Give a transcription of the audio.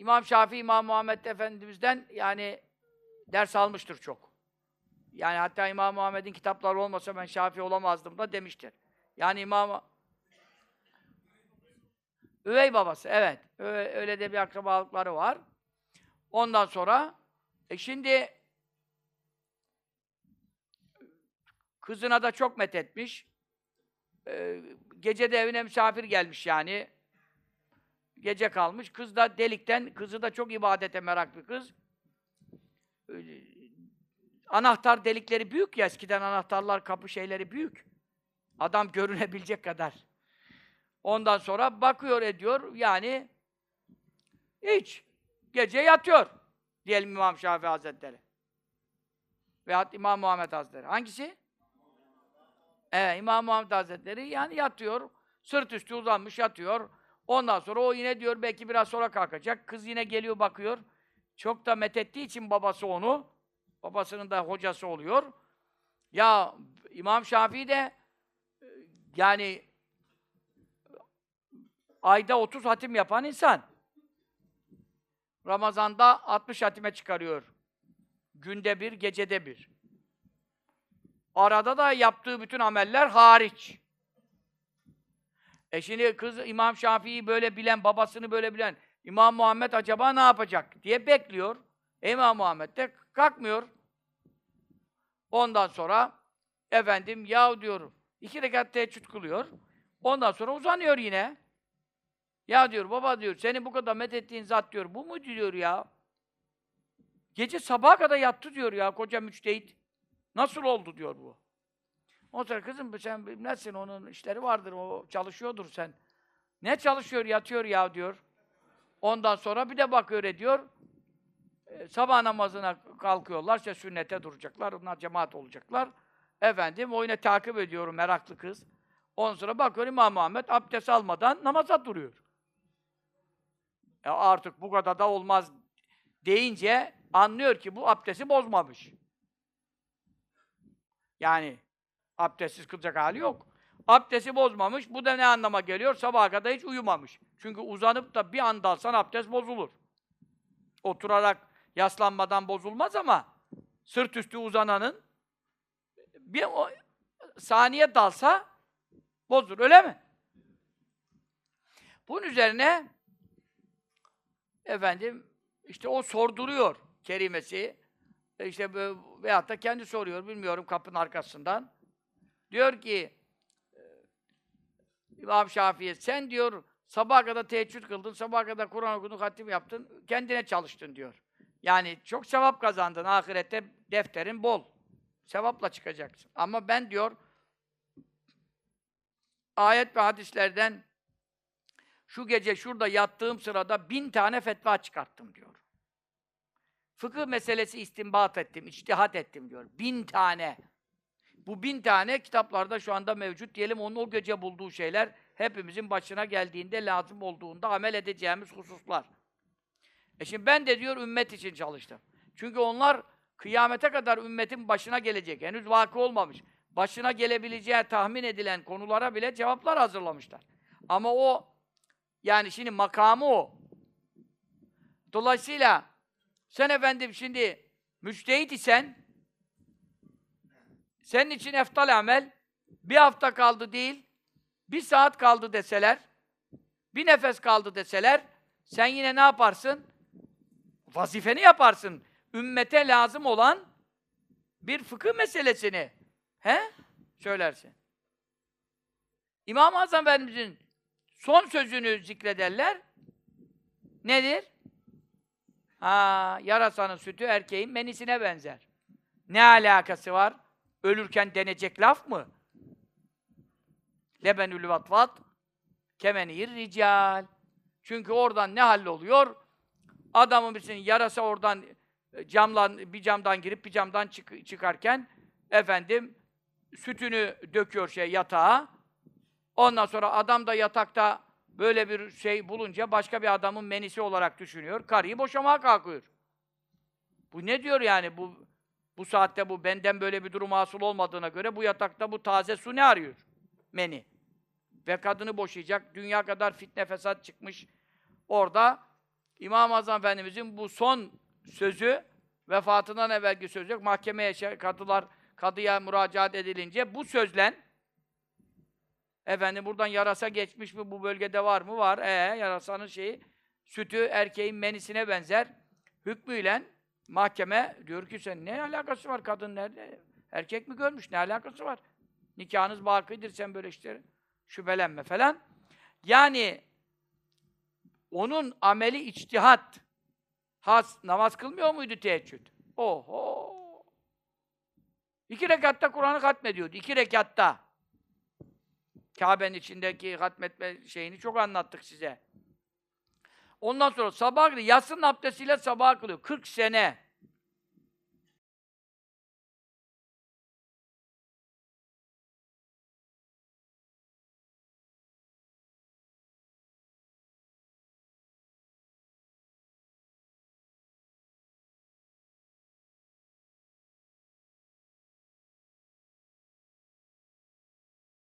İmam Şafii, İmam Muhammed Efendimiz'den yani ders almıştır çok. Yani hatta İmam Muhammed'in kitapları olmasa ben Şafii olamazdım da demiştir. Yani İmam Üvey babası, evet. Öyle, de bir akrabalıkları var. Ondan sonra, e şimdi kızına da çok methetmiş. E, gece de evine misafir gelmiş yani. Gece kalmış. Kız da delikten, kızı da çok ibadete meraklı kız. E, anahtar delikleri büyük ya, eskiden anahtarlar, kapı şeyleri büyük. Adam görünebilecek kadar. Ondan sonra bakıyor ediyor yani hiç. Gece yatıyor. Diyelim İmam Şafii Hazretleri. Veyahut İmam Muhammed Hazretleri. Hangisi? Evet, İmam Muhammed Hazretleri yani yatıyor. Sırt üstü uzanmış yatıyor. Ondan sonra o yine diyor belki biraz sonra kalkacak. Kız yine geliyor bakıyor. Çok da methettiği için babası onu. Babasının da hocası oluyor. Ya İmam Şafii de e, yani ayda 30 hatim yapan insan. Ramazan'da 60 hatime çıkarıyor. Günde bir, gecede bir. Arada da yaptığı bütün ameller hariç. E şimdi kız İmam Şafii'yi böyle bilen, babasını böyle bilen İmam Muhammed acaba ne yapacak diye bekliyor. İmam Muhammed de kalkmıyor. Ondan sonra efendim yahu diyor iki rekat teheccüd kılıyor. Ondan sonra uzanıyor yine. Ya diyor baba diyor seni bu kadar methettiğin zat diyor bu mu diyor ya? Gece sabaha kadar yattı diyor ya koca müçtehit. Nasıl oldu diyor bu. O sonra kızım sen bilmezsin onun işleri vardır o çalışıyordur sen. Ne çalışıyor yatıyor ya diyor. Ondan sonra bir de bakıyor ediyor. E, sabah namazına kalkıyorlar işte sünnete duracaklar. Onlar cemaat olacaklar. Efendim o yine takip ediyorum meraklı kız. Ondan sonra bakıyor İmam Muhammed abdest almadan namaza duruyor. E artık bu kadar da olmaz deyince anlıyor ki bu abdesti bozmamış. Yani abdestsiz kılacak hali yok. Abdesti bozmamış. Bu da ne anlama geliyor? Sabaha kadar hiç uyumamış. Çünkü uzanıp da bir anda alsan abdest bozulur. Oturarak yaslanmadan bozulmaz ama sırt üstü uzananın bir o, saniye dalsa bozulur. Öyle mi? Bunun üzerine efendim işte o sorduruyor kerimesi. E işte böyle, veyahut da kendi soruyor bilmiyorum kapının arkasından. Diyor ki İmam Şafii sen diyor sabaha kadar teheccüd kıldın, sabaha kadar Kur'an okudun, hatim yaptın, kendine çalıştın diyor. Yani çok sevap kazandın ahirette defterin bol. Sevapla çıkacaksın. Ama ben diyor ayet ve hadislerden şu gece şurada yattığım sırada bin tane fetva çıkarttım diyor. Fıkıh meselesi istinbat ettim, içtihat ettim diyor. Bin tane. Bu bin tane kitaplarda şu anda mevcut. Diyelim onun o gece bulduğu şeyler hepimizin başına geldiğinde, lazım olduğunda amel edeceğimiz hususlar. E şimdi ben de diyor ümmet için çalıştım. Çünkü onlar kıyamete kadar ümmetin başına gelecek. Henüz vakı olmamış. Başına gelebileceği tahmin edilen konulara bile cevaplar hazırlamışlar. Ama o yani şimdi makamı o. Dolayısıyla sen efendim şimdi müçtehit isen senin için eftal amel bir hafta kaldı değil, bir saat kaldı deseler, bir nefes kaldı deseler, sen yine ne yaparsın? Vazifeni yaparsın. Ümmete lazım olan bir fıkıh meselesini he? söylersin. İmam-ı Azam Efendimiz'in son sözünü zikrederler. Nedir? Ha, yarasanın sütü erkeğin menisine benzer. Ne alakası var? Ölürken denecek laf mı? Lebenül vatvat kemenir rical. Çünkü oradan ne halloluyor? Adamın birisinin yarasa oradan e, camdan bir camdan girip bir camdan çık çıkarken efendim sütünü döküyor şey yatağa. Ondan sonra adam da yatakta böyle bir şey bulunca başka bir adamın menisi olarak düşünüyor. Karıyı boşamaya kalkıyor. Bu ne diyor yani bu bu saatte bu benden böyle bir durum hasıl olmadığına göre bu yatakta bu taze su ne arıyor? Meni. Ve kadını boşayacak. Dünya kadar fitne fesat çıkmış. Orada İmam-ı Azam Efendimizin bu son sözü, vefatından evvelki sözü, mahkemeye şey- kadılar, kadıya müracaat edilince bu sözlen efendim buradan yarasa geçmiş mi, bu bölgede var mı? Var. Ee, yarasanın şeyi, sütü erkeğin menisine benzer. Hükmüyle mahkeme diyor ki sen ne alakası var kadın nerede? Erkek mi görmüş? Ne alakası var? Nikahınız bakidir sen böyle işte şüphelenme falan. Yani onun ameli içtihat. Has, namaz kılmıyor muydu teheccüd? Oho! İki rekatta Kur'an'ı hatmediyordu. İki rekatta. Kabe'nin içindeki hatmetme şeyini çok anlattık size. Ondan sonra sabah yatsının abdestiyle sabah kılıyor. 40 sene.